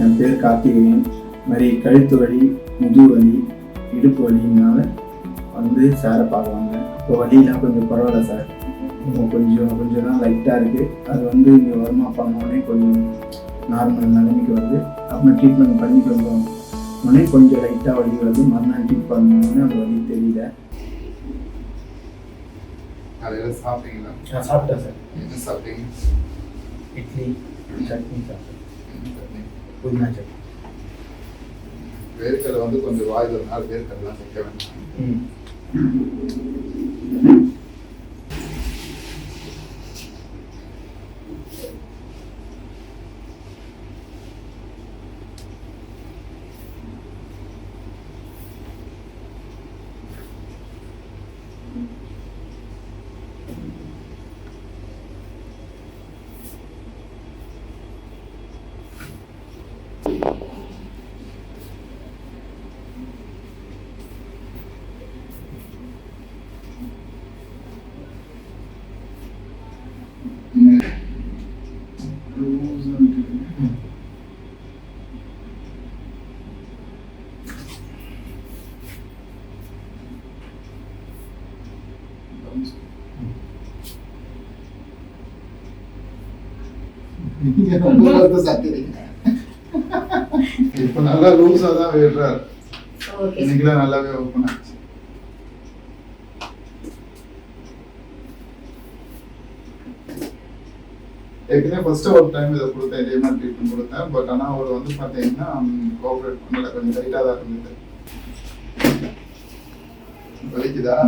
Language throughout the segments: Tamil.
என் பேர் கார்த்திகேயன். இது மாதிரி கழுத்து வலி முதுகு வலி இடுப்பு வலினால வந்து சாரை பார்க்குவாங்க இப்போ வலியெலாம் கொஞ்சம் பரவாயில்ல சார் கொஞ்சம் கொஞ்சம் தான் லைட்டாக இருக்குது அது வந்து இங்கே வருமா பண்ணோடனே கொஞ்சம் நார்மல் நிலைமைக்கு வருது. அப்புறம் ட்ரீட்மெண்ட் பண்ணி கொஞ்சம் உடனே கொஞ்சம் லைட்டாக வலி வருது. மறுநாள் ட்ரீட் பண்ணோடனே அந்த வலி தெரியல. காலையில் சாப்பிட்டீங்களா? நான் சாப்பிட்டேன் சார் என்ன சாப்பிட்டீங்க? இட்லி சட்னி சாப்பிட்டேன்? புதினா வேர்க்கடலை வந்து கொஞ்சம் நாள் வேர்க்கடலாம் சேர்க்க வேண்டாம். இப்ப நல்லா லூஸா தான் விடுறாரு ஓகே இன்னைக்குலாம் நல்லாவே ஓப்பன் ஆச்சு ஏற்கனவே ஃபர்ஸ்ட் ஒரு டைம் இதை கொடுத்தேன் இதே மாதிரி ட்ரீட்மெண்ட் கொடுத்தேன். பட் ஆனால் அவர் வந்து பார்த்தீங்கன்னா கோஆப்ரேட் பண்ணல. கொஞ்சம் லைட்டாக தான் இருந்தது. வலிக்குதா?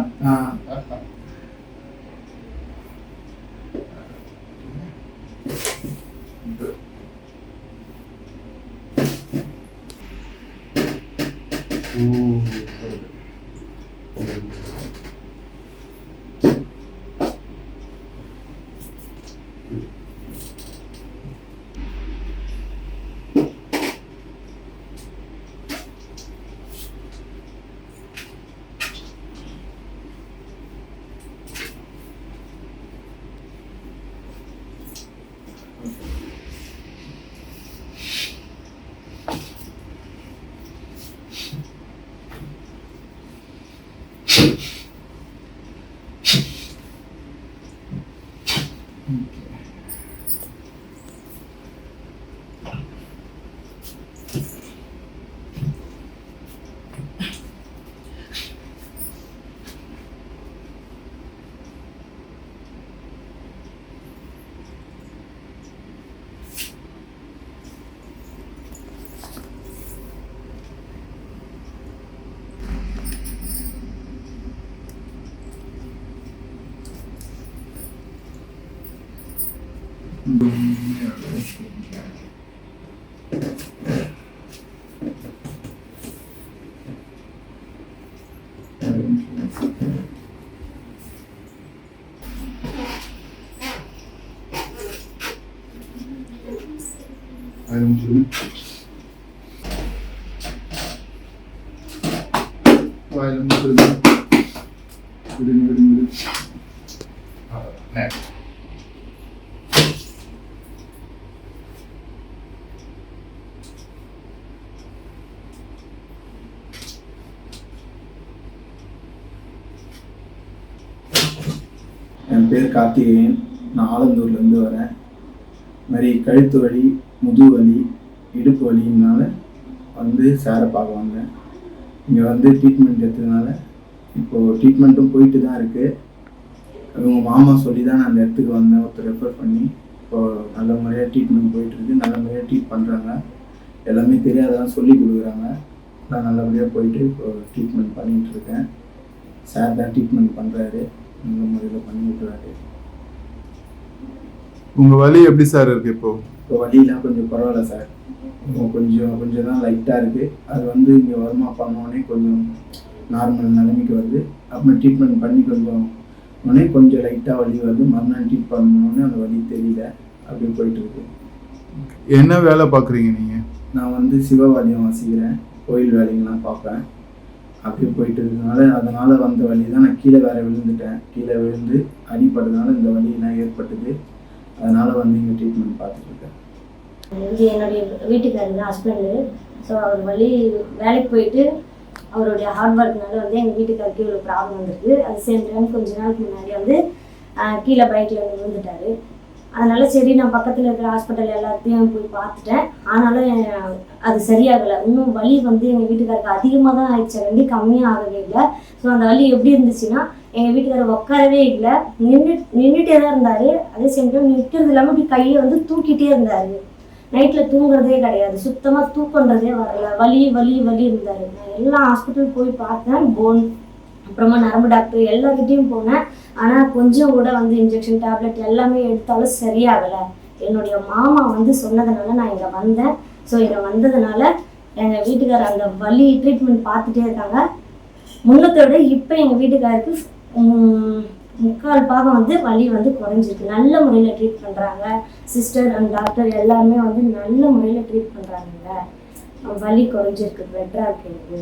i two. Item two. Uh, next. பேர் கார்த்திகேயன். நான் ஆலந்தூர்லேருந்து வரேன். இது மாதிரி கழுத்து வலி முதுகு வலி இடுப்பு வலினால வந்து சாரை பார்க்க வந்தேன் இங்கே வந்து ட்ரீட்மெண்ட் எடுத்ததுனால இப்போது ட்ரீட்மெண்ட்டும் போயிட்டு தான் இருக்குது அவங்க மாமா சொல்லி தான் நான் அந்த இடத்துக்கு வந்தேன். ஒருத்தர் ரெஃபர் பண்ணி இப்போது நல்ல முறையாக ட்ரீட்மெண்ட் போயிட்டுருக்கு நல்ல முறையாக ட்ரீட் பண்ணுறாங்க எல்லாமே தெரியாததான் சொல்லி கொடுக்குறாங்க. நான் நல்லபடியாக போயிட்டு இப்போ ட்ரீட்மெண்ட் பண்ணிகிட்டு இருக்கேன். சார் தான் ட்ரீட்மெண்ட் பண்ணுறாரு நல்ல முறையில் பண்ணி விட்றாரு உங்க வலி எப்படி சார் இருக்கு இப்போ? இப்போ வலியெலாம் கொஞ்சம் பரவாயில்ல சார். கொஞ்சம் கொஞ்சம் தான் லைட்டாக இருக்குது அது வந்து இங்கே வருமா பண்ணோடனே கொஞ்சம் நார்மல் நிலைமைக்கு வருது. அப்புறம் ட்ரீட்மெண்ட் பண்ணி கொஞ்சம் உடனே கொஞ்சம் லைட்டாக வலி வருது. மறுநாள் ட்ரீட் பண்ணோடனே அந்த வலி தெரியல. அப்படியே போயிட்டு இருக்கு. என்ன வேலை பாக்குறீங்க நீங்க? நான் வந்து சிவவாதியம் வாசிக்கிறேன் கோயில் வேலைங்கெல்லாம் பார்ப்பேன். அப்படியே போயிட்டு இருந்ததுனால அதனால் வந்த வழி தான் நான் கீழே வேற விழுந்துட்டேன். கீழே விழுந்து அடிப்பட்டதுனால இந்த வலியெல்லாம் ஏற்பட்டது. அதனால் வந்து இங்கே ட்ரீட்மெண்ட் பார்த்துட்ருக்கேன் இங்கே என்னுடைய என்னுடைய தான் ஹஸ்பண்டு ஸோ அவர் வழி வேலைக்கு போயிட்டு அவருடைய ஹார்ட் ஒர்க்னால வந்து எங்கள் வீட்டுக்காருக்கு இவ்வளோ ப்ராப்ளம் வந்திருக்கு. அது சேம் டைம் கொஞ்ச நாளுக்கு முன்னாடி வந்து கீழே பைக்கில் விழுந்துட்டாரு. அதனால சரி நான் பக்கத்தில் இருக்கிற ஹாஸ்பிட்டல் எல்லாத்தையும் போய் பார்த்துட்டேன். ஆனாலும் அது சரியாகலை. இன்னும் வலி வந்து எங்கள் வீட்டுக்காருக்கு அதிகமாக தான் ஆயிடுச்சு வேண்டி கம்மியாக ஆகவே இல்லை. ஸோ அந்த வலி எப்படி இருந்துச்சுன்னா எங்கள் வீட்டுக்காரர் உட்காரவே இல்லை. நின்று நின்றுட்டே தான் இருந்தார். அதே சேம் டைம் நிற்கிறது இல்லாமல் இப்படி கையை வந்து தூக்கிட்டே இருந்தார். நைட்டில் தூங்குறதே கிடையாது. சுத்தமாக தூக்கன்றதே வரல. வலி வலி வலி இருந்தார். நான் எல்லா ஹாஸ்பிட்டல் போய் பார்த்தேன். போன் அப்புறமா நரம்பு டாக்டர் எல்லார்கிட்டயும் போனேன். ஆனால் கொஞ்சம் கூட வந்து இன்ஜெக்ஷன் டேப்லெட் எல்லாமே எடுத்தாலும் சரியாகலை. என்னுடைய மாமா வந்து சொன்னதுனால நான் இங்கே வந்தேன். ஸோ இங்கே வந்ததுனால எங்கள் வீட்டுக்காரர் அந்த வலி ட்ரீட்மெண்ட் பார்த்துட்டே இருக்காங்க. முன்னத்தை விட இப்போ எங்கள் வீட்டுக்காருக்கு முக்கால் பாகம் வந்து வலி வந்து குறைஞ்சிருக்கு. நல்ல முறையில் ட்ரீட் பண்ணுறாங்க சிஸ்டர் அண்ட் டாக்டர் எல்லாருமே வந்து நல்ல முறையில் ட்ரீட் பண்ணுறாங்க வலி குறைஞ்சிருக்கு பெட்டராக இருக்கு